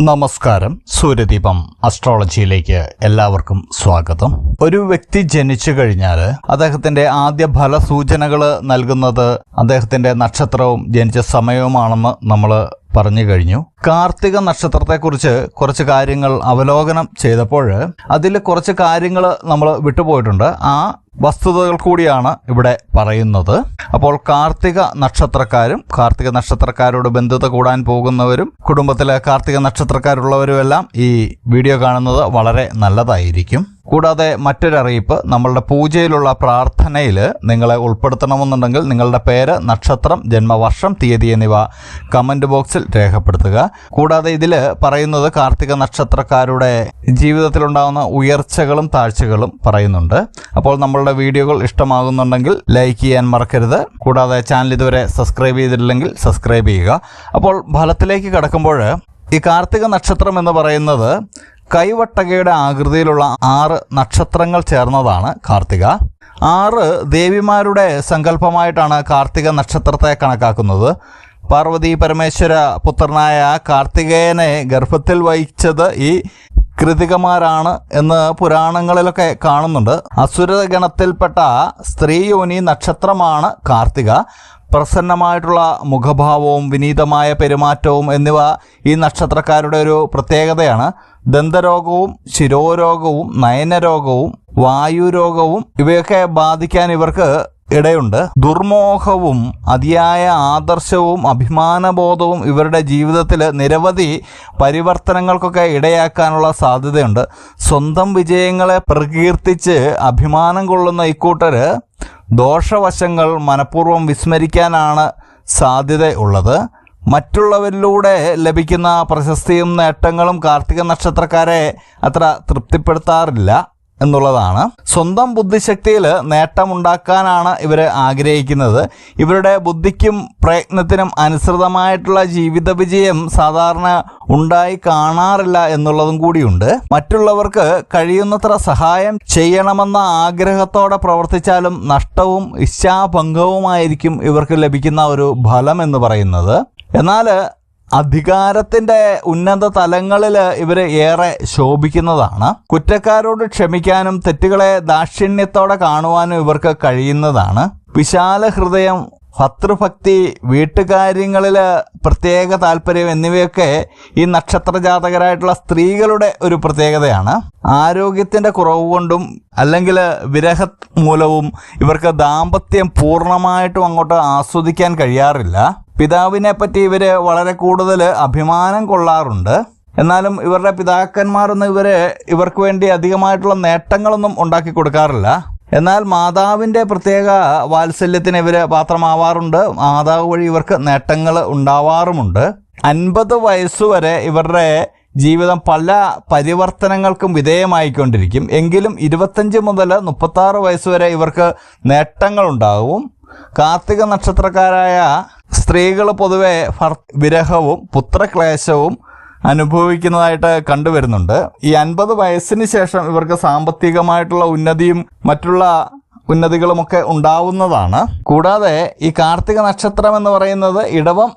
നമസ്കാരം. സൂര്യദീപം അസ്ട്രോളജിയിലേക്ക് എല്ലാവർക്കും സ്വാഗതം. ഒരു വ്യക്തി ജനിച്ചു കഴിഞ്ഞാൽ അദ്ദേഹത്തിന്റെ ആദ്യ ഫലസൂചനകൾ നൽകുന്നത് അദ്ദേഹത്തിന്റെ നക്ഷത്രവും ജനിച്ച സമയവുമാണെന്ന് നമ്മൾ പറഞ്ഞു കഴിഞ്ഞു. കാർത്തിക നക്ഷത്രത്തെക്കുറിച്ച് കുറച്ച് കാര്യങ്ങൾ അവലോകനം ചെയ്തപ്പോൾ അതിൽ കുറച്ച് കാര്യങ്ങൾ നമ്മൾ വിട്ടുപോയിട്ടുണ്ട്. ആ വസ്തുതകൾ കൂടിയാണ് ഇവിടെ പറയുന്നത്. അപ്പോൾ കാർത്തിക നക്ഷത്രക്കാരും കാർത്തിക നക്ഷത്രക്കാരോട് ബന്ധുത കൂടാൻ പോകുന്നവരും കുടുംബത്തിലെ കാർത്തിക നക്ഷത്രക്കാരുള്ളവരുമെല്ലാം ഈ വീഡിയോ കാണുന്നത് വളരെ നല്ലതായിരിക്കും. കൂടാതെ മറ്റൊരറിയിപ്പ് നമ്മളുടെ പൂജയിലുള്ള പ്രാർത്ഥനയിൽ നിങ്ങളെ ഉൾപ്പെടുത്തണമെന്നുണ്ടെങ്കിൽ നിങ്ങളുടെ പേര് നക്ഷത്രം ജന്മവർഷം തീയതി എന്നിവ കമന്റ് ബോക്സിൽ രേഖപ്പെടുത്തുക. കൂടാതെ ഇതിൽ പറയുന്നത് കാർത്തിക നക്ഷത്രക്കാരുടെ ജീവിതത്തിലുണ്ടാകുന്ന ഉയർച്ചകളും താഴ്ചകളും പറയുന്നുണ്ട്. അപ്പോൾ നമ്മളുടെ വീഡിയോകൾ ഇഷ്ടമാകുന്നുണ്ടെങ്കിൽ ലൈക്ക് ചെയ്യാൻ മറക്കരുത്. കൂടാതെ ചാനൽ ഇതുവരെ സബ്സ്ക്രൈബ് ചെയ്തിട്ടില്ലെങ്കിൽ സബ്സ്ക്രൈബ് ചെയ്യുക. അപ്പോൾ ഫലത്തിലേക്ക് കടക്കുമ്പോൾ ഈ കാർത്തിക നക്ഷത്രം എന്ന് പറയുന്നത് കൈവട്ടകയുടെ ആകൃതിയിലുള്ള ആറ് നക്ഷത്രങ്ങൾ ചേർന്നതാണ് കാർത്തിക. ആറ് ദേവിമാരുടെ സങ്കല്പമായിട്ടാണ് കാർത്തിക നക്ഷത്രത്തെ കണക്കാക്കുന്നത്. പാർവതി പരമേശ്വര പുത്രനായ കാർത്തികേയനെ ഗർഭത്തിൽ വഹിച്ചത് ഈ കൃതികമാരാണ് എന്ന് പുരാണങ്ങളിലൊക്കെ കാണുന്നുണ്ട്. അസുരഗണത്തിൽപ്പെട്ട സ്ത്രീയോനി നക്ഷത്രമാണ് കാർത്തിക. പ്രസന്നമായിട്ടുള്ള മുഖഭാവവും വിനീതമായ പെരുമാറ്റവും എന്നിവ ഈ നക്ഷത്രക്കാരുടെ ഒരു പ്രത്യേകതയാണ്. ദന്തരോഗവും ശിരോരോഗവും നയനരോഗവും വായുരോഗവും ഇവയൊക്കെ ബാധിക്കാൻ ഇവർക്ക് ഇടയുണ്ട്. ദുർമോഹവും അതിയായ ആദർശവും അഭിമാനബോധവും ഇവരുടെ ജീവിതത്തിൽ നിരവധി പരിവർത്തനങ്ങൾക്കൊക്കെ ഇടയാക്കാനുള്ള സാധ്യതയുണ്ട്. സ്വന്തം വിജയങ്ങളെ പ്രകീർത്തിച്ച് അഭിമാനം കൊള്ളുന്ന ഇക്കൂട്ടർ ദോഷവശങ്ങൾ മനഃപൂർവം വിസ്മരിക്കാനാണ് സാധ്യത ഉള്ളത് മറ്റുള്ളവരിലൂടെ ലഭിക്കുന്ന പ്രശസ്തിയും നേട്ടങ്ങളും കാർത്തിക നക്ഷത്രക്കാരെ അത്ര തൃപ്തിപ്പെടുത്താറില്ല. എന്നുള്ളതാണ്. സ്വന്തം ബുദ്ധിശക്തിയിൽ നേട്ടമുണ്ടാക്കാനാണ് ഇവർ ആഗ്രഹിക്കുന്നത്. ഇവരുടെ ബുദ്ധിക്കും പ്രയത്നത്തിനും അനുസൃതമായിട്ടുള്ള ജീവിത വിജയം സാധാരണ ഉണ്ടായി കാണാറില്ല എന്നുള്ളതും കൂടിയുണ്ട്. മറ്റുള്ളവർക്ക് കഴിയുന്നത്ര സഹായം ചെയ്യണമെന്ന ആഗ്രഹത്തോടെ പ്രവർത്തിച്ചാലും നഷ്ടവും ഇച്ഛാഭംഗവുമായിരിക്കും ഇവർക്ക് ലഭിക്കുന്ന ഒരു ഫലം എന്ന് പറയുന്നത്. എന്നാൽ അധികാരത്തിന്റെ ഉന്നത തലങ്ങളിൽ ഇവർ ഏറെ ശോഭിക്കുന്നതാണ്. കുറ്റക്കാരോട് ക്ഷമിക്കാനും തെറ്റുകളെ ദാക്ഷിണ്യത്തോടെ കാണുവാനും ഇവർക്ക് കഴിയുന്നതാണ്. വിശാല ഹൃദയം ഭർത്തൃഭക്തി വീട്ടുകാര്യങ്ങളിൽ പ്രത്യേക താല്പര്യം എന്നിവയൊക്കെ ഈ നക്ഷത്ര ജാതകരായിട്ടുള്ള സ്ത്രീകളുടെ ഒരു പ്രത്യേകതയാണ്. ആരോഗ്യത്തിന്റെ കുറവ് കൊണ്ടും അല്ലെങ്കിൽ വിരഹ മൂലവും ഇവർക്ക് ദാമ്പത്യം പൂർണമായിട്ടും അങ്ങോട്ട് ആസ്വദിക്കാൻ കഴിയാറില്ല. പിതാവിനെ പറ്റി ഇവർ വളരെ കൂടുതൽ അഭിമാനം കൊള്ളാറുണ്ട്. എന്നാലും ഇവരുടെ പിതാക്കന്മാരൊന്നും ഇവർ ഇവർക്ക് വേണ്ടി അധികമായിട്ടുള്ള നേട്ടങ്ങളൊന്നും ഉണ്ടാക്കി കൊടുക്കാറില്ല. എന്നാൽ മാതാവിന്റെ പ്രത്യേക വാത്സല്യത്തിന് ഇവർ പാത്രമാവാറുണ്ട്. മാതാവ് വഴി ഇവർക്ക് നേട്ടങ്ങൾ ഉണ്ടാവാറുമുണ്ട്. അൻപത് വയസ്സുവരെ ഇവരുടെ ജീവിതം പല പരിവർത്തനങ്ങൾക്കും വിധേയമായിക്കൊണ്ടിരിക്കും. എങ്കിലും ഇരുപത്തഞ്ച് മുതൽ മുപ്പത്താറ് വയസ്സുവരെ ഇവർക്ക് നേട്ടങ്ങളുണ്ടാവും. കാർത്തിക നക്ഷത്രക്കാരായ സ്ത്രീകൾ പൊതുവെ വിരഹവും പുത്രക്ലേശവും അനുഭവിക്കുന്നതായിട്ട് കണ്ടുവരുന്നുണ്ട്. ഈ അൻപത് വയസ്സിന് ശേഷം ഇവർക്ക് സാമ്പത്തികമായിട്ടുള്ള ഉന്നതിയും മറ്റുള്ള ഉന്നതികളുമൊക്കെ ഉണ്ടാവുന്നതാണ്. കൂടാതെ ഈ കാർത്തിക നക്ഷത്രം എന്ന് പറയുന്നത് ഇടവം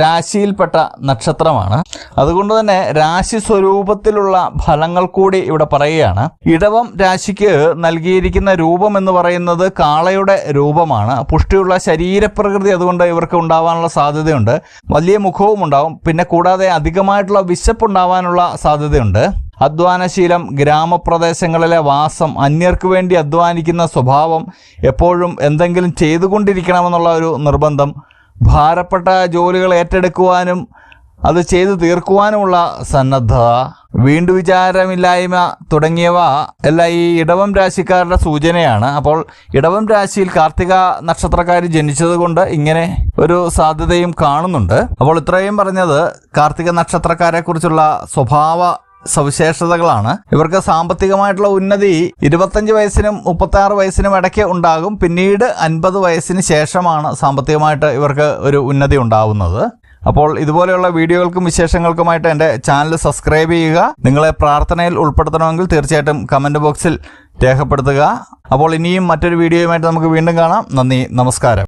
രാശിയിൽപ്പെട്ട നക്ഷത്രമാണ്. അതുകൊണ്ട് തന്നെ രാശി സ്വരൂപത്തിലുള്ള ഫലങ്ങൾ കൂടി ഇവിടെ പറയുകയാണ്. ഇടവം രാശിക്ക് നൽകിയിരിക്കുന്ന രൂപം എന്ന് പറയുന്നത് കാളയുടെ രൂപമാണ്. പുഷ്ടിയുള്ള ശരീരപ്രകൃതി അതുകൊണ്ട് ഇവർക്ക് ഉണ്ടാവാനുള്ള സാധ്യതയുണ്ട്. വലിയ മുഖവും ഉണ്ടാവും. പിന്നെ കൂടാതെ അധികമായിട്ടുള്ള വിശപ്പ് വിശപ്പുണ്ടാവാനുള്ള സാധ്യതയുണ്ട്. അധ്വാനശീലം ഗ്രാമപ്രദേശങ്ങളിലെ വാസം അന്യർക്ക് വേണ്ടി അധ്വാനിക്കുന്ന സ്വഭാവം എപ്പോഴും എന്തെങ്കിലും ചെയ്തുകൊണ്ടിരിക്കണമെന്നുള്ള ഒരു നിർബന്ധം ഭാരപ്പെട്ട ജോലികൾ ഏറ്റെടുക്കുവാനും അത് ചെയ്തു തീർക്കുവാനുമുള്ള സന്നദ്ധത വീണ്ടു വിചാരമില്ലായ്മ തുടങ്ങിയവ എല്ലാം ഈ ഇടവം രാശിക്കാരുടെ സൂചനയാണ്. അപ്പോൾ ഇടവം രാശിയിൽ കാർത്തിക നക്ഷത്രക്കാർ ജനിച്ചതുകൊണ്ട് ഇങ്ങനെ ഒരു സാധ്യതയും കാണുന്നുണ്ട്. അപ്പോൾ ഇത്രയും പറഞ്ഞത് കാർത്തിക നക്ഷത്രക്കാരെ കുറിച്ചുള്ള സ്വഭാവ സവിശേഷതകളാണ്. ഇവർക്ക് സാമ്പത്തികമായിട്ടുള്ള ഉന്നതി ഇരുപത്തഞ്ച് വയസ്സിനും മുപ്പത്തി ആറ് വയസ്സിനും ഇടയ്ക്ക് ഉണ്ടാകും. പിന്നീട് അൻപത് വയസ്സിന് ശേഷമാണ് സാമ്പത്തികമായിട്ട് ഇവർക്ക് ഒരു ഉന്നതി ഉണ്ടാവുന്നത്. അപ്പോൾ ഇതുപോലെയുള്ള വീഡിയോകൾക്കും വിശേഷങ്ങൾക്കുമായിട്ട് എന്റെ ചാനൽ സബ്സ്ക്രൈബ് ചെയ്യുക. നിങ്ങളെ പ്രാർത്ഥനയിൽ ഉൾപ്പെടുത്തണമെങ്കിൽ തീർച്ചയായിട്ടും കമന്റ് ബോക്സിൽ രേഖപ്പെടുത്തുക. അപ്പോൾ ഇനിയും മറ്റൊരു വീഡിയോയുമായിട്ട് നമുക്ക് വീണ്ടും കാണാം. നന്ദി നമസ്കാരം.